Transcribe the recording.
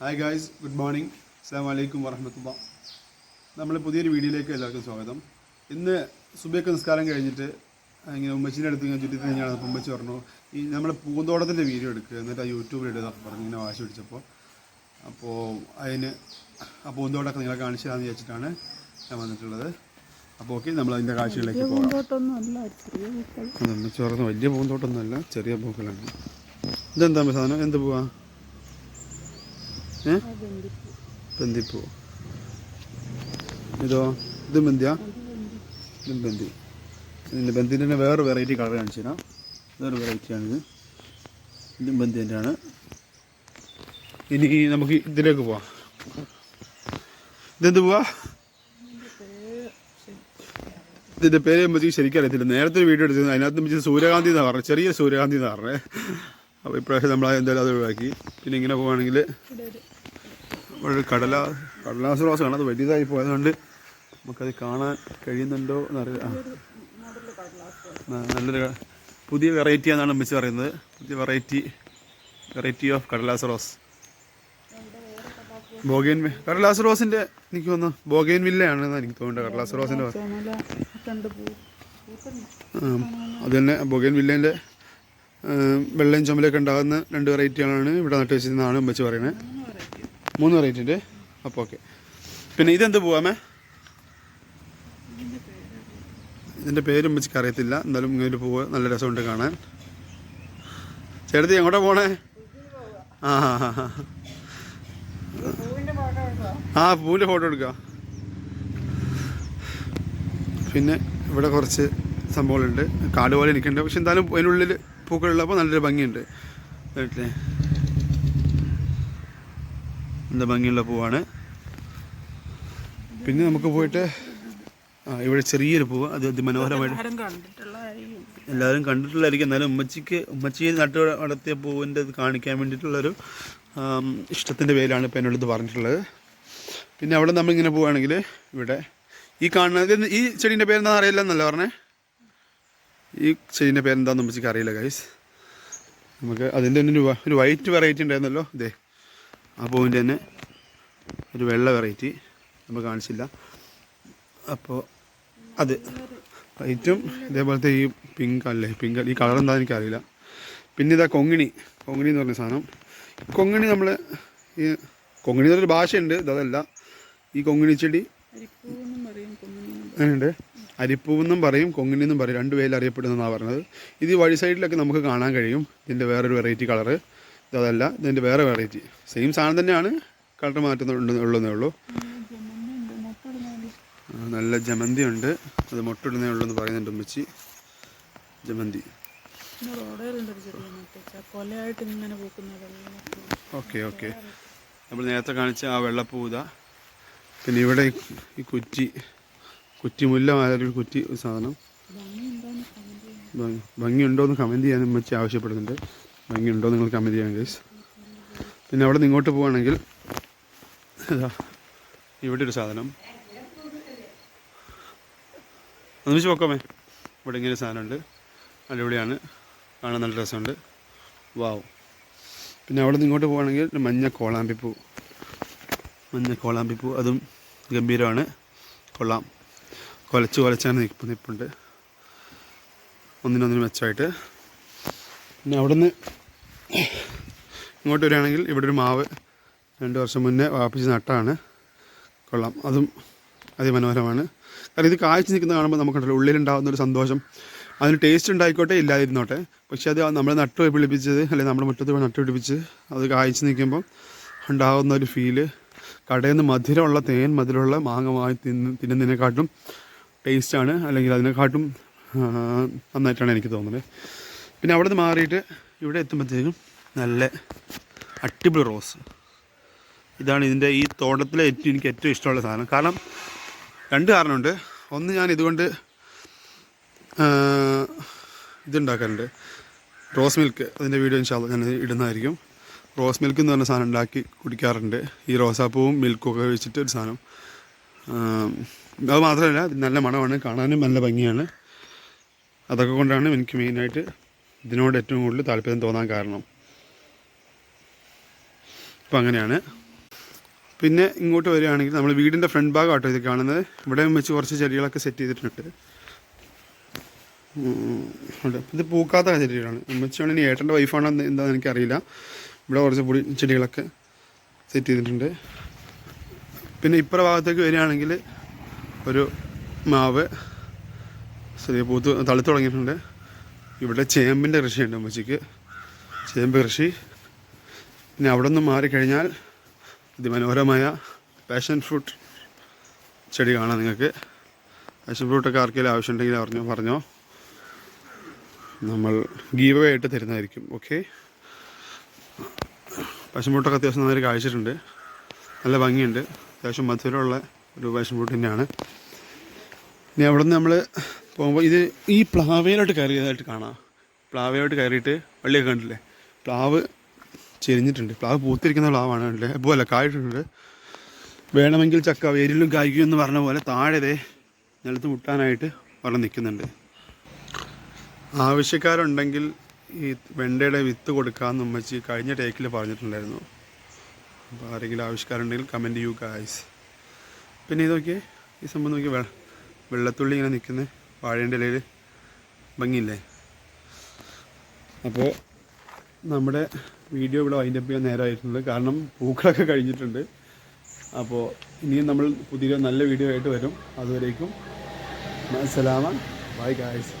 Hi guys good morning അസ്സാം വലൈക്കും വറഹമത്തുള്ള നമ്മൾ പുതിയൊരു വീഡിയോയിലേക്ക് എല്ലാവർക്കും സ്വാഗതം. ഇന്ന് സുബൈക്ക് നിസ്കാരം കഴിഞ്ഞിട്ട് ഇങ്ങനെ ഉമ്മച്ചിന്റെ അടുത്ത് ഇങ്ങനെ ചുറ്റി തന്നെയാണ് അപ്പോൾ ഉമ്മച്ചി പറഞ്ഞു ഈ നമ്മൾ പൂന്തോട്ടത്തിന്റെ വീഡിയോ എടുക്കുക എന്നിട്ട് ആ യൂട്യൂബിൽ ഇടുക പറഞ്ഞു ഇങ്ങനെ വാശി പിടിച്ചപ്പോൾ അപ്പോൾ അതിന് ആ പൂന്തോട്ടമൊക്കെ നിങ്ങളെ കാണിച്ചു തരാമെന്ന് വിചാരിച്ചിട്ടാണ് ഞാൻ വന്നിട്ടുള്ളത്. അപ്പോൾ ഓക്കെ നമ്മൾ അതിന്റെ കാഴ്ചകളിലേക്ക് പോകാം. അതൊന്ന് വലിയ പൂന്തോട്ടമൊന്നുമല്ല ചെറിയ പൂക്കളാണ്. ഇതെന്താ സാധനം? എന്ത് പോവാ? ബന്ദിപ്പൂ. ഇതോ ഇതും ബന്ദിയാ? ഇതും ബന്ദി. ഇതിന്റെ ബന്ദിന്റെ തന്നെ വേറെ വെറൈറ്റി കളർ കാണിച്ചു തരാം. വേറെ വെറൈറ്റിയാണിത് ഇതും ബന്ദി തന്നെയാണ് ഇനി നമുക്ക് ഇതിലേക്ക് പോവാം. ഇതെന്ത് പോവാ? ഇതിന്റെ പേര് ചെയ്യുമ്പോഴത്തേക്ക് ശരിക്കും അറിയത്തില്ല നേരത്തെ ഒരു വീഡിയോ എടുത്തിരുന്നു. അതിനകത്ത് നമുക്ക് സൂര്യകാന്തി എന്നാണ് പറഞ്ഞത് ചെറിയ സൂര്യകാന്തി എന്നാണ് പറഞ്ഞത് അപ്പോൾ ഇപ്രാവശ്യം നമ്മൾ എന്തായാലും അത് ഒഴിവാക്കി. പിന്നെ ഇങ്ങനെ പോവുകയാണെങ്കിൽ കടല കടലാസ് റോസാണ് അത് വലുതായി പോയതുകൊണ്ട് നമുക്കത് കാണാൻ കഴിയുന്നുണ്ടോ എന്നറിയില്ല നല്ലൊരു പുതിയ വെറൈറ്റി എന്നാണ് അമ്മച്ചി പറയുന്നത്. പുതിയ വെറൈറ്റി വെറൈറ്റി ഓഫ് കടലാസ് റോസ് ബോഗേൻ കടലാസ് റോസിന്റെ എനിക്ക് തോന്നുന്നു ബോഗേൻ വില്ലയാണെന്ന് എനിക്ക് തോന്നുന്നത്. കടലാസ് റോസിന്റെ അത് തന്നെ ബൊഗൻ വില്ലേന്റെ വെള്ളയും ചുമലൊക്കെ ഉണ്ടാകുന്ന രണ്ട് വെറൈറ്റികളാണ് ഇവിടെ നട്ടുവെച്ചിരുന്നതാണ് വെച്ച് പറയുന്നത്. മൂന്ന് വെറൈറ്റി ഉണ്ട്. അപ്പോൾ ഓക്കെ പിന്നെ ഇതെന്ത് പോവാമേ ഇതിന്റെ പേരും വെച്ച് അറിയത്തില്ല. എന്നാലും ഇങ്ങനെ പോവുക നല്ല രസമുണ്ട് കാണാൻ. ചേട്ടത്തി എങ്ങോട്ടാ പോണേ? ആ ആ പൂവിന്റെ ഫോട്ടോ എടുക്കുക പിന്നെ ഇവിടെ കുറച്ച് സംഭവങ്ങളുണ്ട്. കാട് പോലെ എനിക്കുണ്ട് പക്ഷെ എന്തായാലും അതിനുള്ളിൽ പൂക്കളുള്ളപ്പോൾ നല്ലൊരു ഭംഗിയുണ്ട്. കേട്ടില്ലേ എന്താ ഭംഗിയുള്ള പൂവാണ്. പിന്നെ നമുക്ക് പോയിട്ട് ആ ഇവിടെ ചെറിയൊരു പൂവ് അത് അതിമനോഹരമായിട്ട് എല്ലാവരും കണ്ടിട്ടുള്ളതായിരിക്കും. എന്നാലും ഉമ്മച്ചിക്ക് ഉമ്മച്ചി നട്ടു വളർത്തിയ പൂവിന്റെ ഇത് കാണിക്കാൻ വേണ്ടിയിട്ടുള്ളൊരു ഇഷ്ടത്തിന്റെ പേരിലാണ് ഇപ്പോൾ എന്നോട് ഇത് പറഞ്ഞിട്ടുള്ളത്. പിന്നെ അവിടെ നമ്മളിങ്ങനെ പോവുകയാണെങ്കിൽ ഇവിടെ ഈ കാണുന്നത് ഈ ചെടീന്റെ പേരെന്താണെന്ന് അറിയില്ല എന്നല്ല പറഞ്ഞേ? ഈ ചെടീന്റെ പേരെന്താണെന്ന് ഉമ്മച്ചിക്ക് അറിയില്ല ഗൈസ് നമുക്ക് അതിന്റെ തന്നെ ഒരു ഒരു വൈറ്റ് വെറൈറ്റി ഉണ്ടായിരുന്നല്ലോ ഇതേ ആ പോയിന്റ് തന്നെ ഒരു വെള്ള വെറൈറ്റി നമ്മൾ കാണിച്ചില്ല. അപ്പോൾ അത്. വൈറ്റും ഇതേപോലത്തെ ഈ പിങ്ക് അല്ലേ? പിങ്ക് ഈ കളർ എന്താ എനിക്കറിയില്ല. പിന്നെ ഇതാ കൊങ്ങിണി. കൊങ്ങിണി എന്ന് പറഞ്ഞ സാധനം. കൊങ്ങിണി നമ്മൾ ഈ കൊങ്ങിണി എന്നൊരു ഭാഷയുണ്ട്. ഇതല്ല ഈ കൊങ്ങിണി ചെടി. അങ്ങനെയുണ്ട് അരിപ്പൂവെന്നും പറയും കൊങ്ങിണി എന്നും പറയും. രണ്ട് പേരിൽ അറിയപ്പെടുന്നതാണ് പറഞ്ഞത്. ഇത് വഴി സൈഡിലൊക്കെ നമുക്ക് കാണാൻ കഴിയും. ഇതിന്റെ വേറൊരു വെറൈറ്റി കളറ് ഇതല്ല ഇതിന്റെ വേറെ വെറൈറ്റി സെയിം സാധനം തന്നെയാണ് കളർ മാറ്റുന്നുണ്ട് ഉള്ളതേ ഉള്ളൂ. നല്ല ജമന്തി ഉണ്ട്. അത് മുട്ടിടുന്നേ ഉള്ളൂ എന്ന് പറയുന്നുണ്ട് ഉമ്മച്ചി. ജമന്തി. ഓക്കെ ഓക്കെ നമ്മൾ നേരത്തെ കാണിച്ച ആ വെള്ളപ്പൂത പിന്നെ ഇവിടെ ഈ- കുറ്റി കുറ്റിമുല്ല മാതിരി കുറ്റി സാധനം. ഭംഗിയുണ്ടോ എന്ന് കമന്റ് ചെയ്യാൻ ഉമ്മച്ചി ആവശ്യപ്പെടുന്നുണ്ട്. ഭംഗിയുണ്ടോ നിങ്ങൾ കമന്റ് ചെയ്യാൻ ഗൈസ് പിന്നെ അവിടെ നിന്ന് ഇങ്ങോട്ട് പോവുകയാണെങ്കിൽ ഇതാ ഇവിടെ ഒരു സാധനം. ഒന്ന് വെച്ച് നോക്കാമേ ഇവിടെ ഇങ്ങനെ സാധനമുണ്ട്. അടിപൊളിയാണ്. കാണാൻ നല്ല രസമുണ്ട്. വാവ് പിന്നെ അവിടെ നിന്ന് ഇങ്ങോട്ട് പോവുകയാണെങ്കിൽ മഞ്ഞ കോളാമ്പിപ്പൂ. മഞ്ഞ കോളാമ്പിപ്പൂ. അതും ഗംഭീരമാണ്. കൊള്ളാം. കൊലച്ച് കൊലച്ചാണ് നിൽപ്പ് നിൽപ്പുണ്ട് ഒന്നിനൊന്നിന് മെച്ചമായിട്ട്. പിന്നെ അവിടുന്ന് ഇങ്ങോട്ട് വരികയാണെങ്കിൽ ഇവിടെ ഒരു മാവ് രണ്ട് വർഷം മുന്നേ വാപ്പിച്ച് നട്ടാണ്. കൊള്ളാം. അതും അതിമനോഹരമാണ്. കാരണം ഇത് കാഴ്ച നിൽക്കുന്ന കാണുമ്പോൾ നമുക്കുണ്ടല്ലോ ഉള്ളിലുണ്ടാകുന്ന ഒരു സന്തോഷം. അതിന് ടേസ്റ്റ് ഉണ്ടായിക്കോട്ടെ ഇല്ലാതിരുന്നോട്ടെ. പക്ഷേ അത് നമ്മൾ നട്ട് പിടിപ്പിച്ചത് അല്ലെങ്കിൽ നമ്മുടെ മുറ്റത്ത് നട്ട് പിടിപ്പിച്ച് അത് കാഴ്ച നിൽക്കുമ്പോൾ ഉണ്ടാകുന്ന ഒരു ഫീൽ കടയിൽ നിന്ന് മധുരമുള്ള തേൻ മധുരമുള്ള മാങ്ങ വാങ്ങി തിന്ന് തിന്നുന്നതിനെക്കാട്ടും ടേസ്റ്റാണ് അല്ലെങ്കിൽ അതിനെക്കാട്ടും നന്നായിട്ടാണ് എനിക്ക് തോന്നുന്നത്. പിന്നെ അവിടെ നിന്ന് മാറിയിട്ട് ഇവിടെ എത്തുമ്പോഴത്തേക്കും നല്ല അടിപൊളി റോസ്. ഇതാണ് ഇതിന്റെ ഈ തോട്ടത്തിലെ ഏറ്റവും എനിക്ക് ഏറ്റവും ഇഷ്ടമുള്ള സാധനം. കാരണം രണ്ട് കാരണമുണ്ട്. ഒന്ന് ഞാൻ ഇതുകൊണ്ട് ഇതുണ്ടാക്കാറുണ്ട്. Rose milk. അതിന്റെ വീഡിയോ ഇൻഷാല്ല ഞാൻ ഇടുന്നതായിരിക്കും. റോസ് മിൽക്ക് എന്ന് പറഞ്ഞ സാധനം ഉണ്ടാക്കി കുടിക്കാറുണ്ട്. ഈ റോസാപ്പൂവും മിൽക്കും ഒക്കെ വെച്ചിട്ട് ഒരു സാധനം. അത് മാത്രമല്ല നല്ല മണമാണ് കാണാനും നല്ല ഭംഗിയാണ്. അതൊക്കെ കൊണ്ടാണ് എനിക്ക് മെയിനായിട്ട് ഇതിനോട് ഏറ്റവും കൂടുതൽ താല്പര്യം തോന്നാൻ കാരണം. അപ്പം അങ്ങനെയാണ്. പിന്നെ ഇങ്ങോട്ട് വരികയാണെങ്കിൽ നമ്മൾ വീടിന്റെ ഫ്രണ്ട് ഭാഗമാട്ടോ ഇത് കാണുന്നത്. ഇവിടെ വെച്ച് കുറച്ച് ചെടികളൊക്കെ സെറ്റ് ചെയ്തിട്ടുണ്ട്. ഇത് പൂക്കാത്ത ചെടികളാണ്. അമ്മച്ചാണ് ഇനി ഏട്ടന്റെ വൈഫാണോ എന്താണെന്ന് എനിക്കറിയില്ല. ഇവിടെ കുറച്ച് പൊടി ചെടികളൊക്കെ സെറ്റ് ചെയ്തിട്ടുണ്ട്. പിന്നെ ഇപ്പുറ ഭാഗത്തേക്ക് വരികയാണെങ്കിൽ ഒരു മാവ് ചെറിയ പൂത്ത് തളുത്ത് തുടങ്ങിയിട്ടുണ്ട്. ഇവിടെ ചേമ്പിന്റെ കൃഷിയുണ്ട് അമ്മച്ചിക്ക്. ചേമ്പ് കൃഷി. പിന്നെ അവിടെ നിന്ന് മാറിക്കഴിഞ്ഞാൽ അതിമനോഹരമായ പാഷൻ ഫ്രൂട്ട് ചെടി കാണാം നിങ്ങൾക്ക്. പാഷൻ ഫ്രൂട്ടൊക്കെ ആർക്കെങ്കിലും ആവശ്യമുണ്ടെങ്കിൽ അറിഞ്ഞോ പറഞ്ഞോ. നമ്മൾ ഗീവ് ആയിട്ട് തരുന്നതായിരിക്കും. ഓക്കെ പാഷൻ ഫ്രൂട്ടൊക്കെ അത്യാവശ്യം നന്നായി കാഴ്ചിട്ടുണ്ട് നല്ല ഭംഗിയുണ്ട്. അത്യാവശ്യം മധുരമുള്ള ഒരു പാഷൻ ഫ്രൂട്ട് തന്നെയാണ്. ഇനി അവിടെ നിന്ന് നമ്മൾ പോകുമ്പോൾ ഇത് ഈ പ്ലാവയിലോട്ട് കയറിയതായിട്ട് കാണാം. പ്ലാവയിലോട്ട് കയറിയിട്ട് വള്ളിയൊക്കെ കണ്ടില്ലേ? പ്ലാവ് ചെരിഞ്ഞിട്ടുണ്ട്. പ്ലാവ് പൂത്തിരിക്കുന്ന പ്ലാവാണ് കണ്ടില്ലേ? അതുപോലെ കായിട്ടുണ്ട്. വേണമെങ്കിൽ ചക്ക വേരിലും കായ്ക്കും എന്ന് പറഞ്ഞ പോലെ താഴെ നിലത്ത് മുട്ടാനായിട്ട് പറഞ്ഞ് നിൽക്കുന്നുണ്ട്. ആവശ്യക്കാരുണ്ടെങ്കിൽ ഈ വെണ്ടയുടെ വിത്ത് കൊടുക്കാമെന്ന് ഉമ്മച്ചി കഴിഞ്ഞ ടേക്കിൽ പറഞ്ഞിട്ടുണ്ടായിരുന്നു. അപ്പോൾ ആരെങ്കിലും ആവശ്യക്കാരുണ്ടെങ്കിൽ കമന്റ് ചെയ്യൂ ഗായ്സ് പിന്നെ ഇതൊക്കെ ഈ സംഭവം നോക്കി വെള്ളത്തുള്ളി ഇങ്ങനെ നിൽക്കുന്ന. വാഴേന്റെ ഇലയിൽ ഭംഗിയില്ലേ? അപ്പോൾ നമ്മുടെ വീഡിയോ ഇവിടെ വൈൻഡപ്പ് ചെയ്യാൻ നേരമായിട്ടുണ്ട്. കാരണം പൂക്കളൊക്കെ കഴിഞ്ഞിട്ടുണ്ട്. അപ്പോൾ ഇനിയും നമ്മൾ പുതിയ നല്ല വീഡിയോ ആയിട്ട് വരും. അതുവരേക്കും സലാമ. Bye guys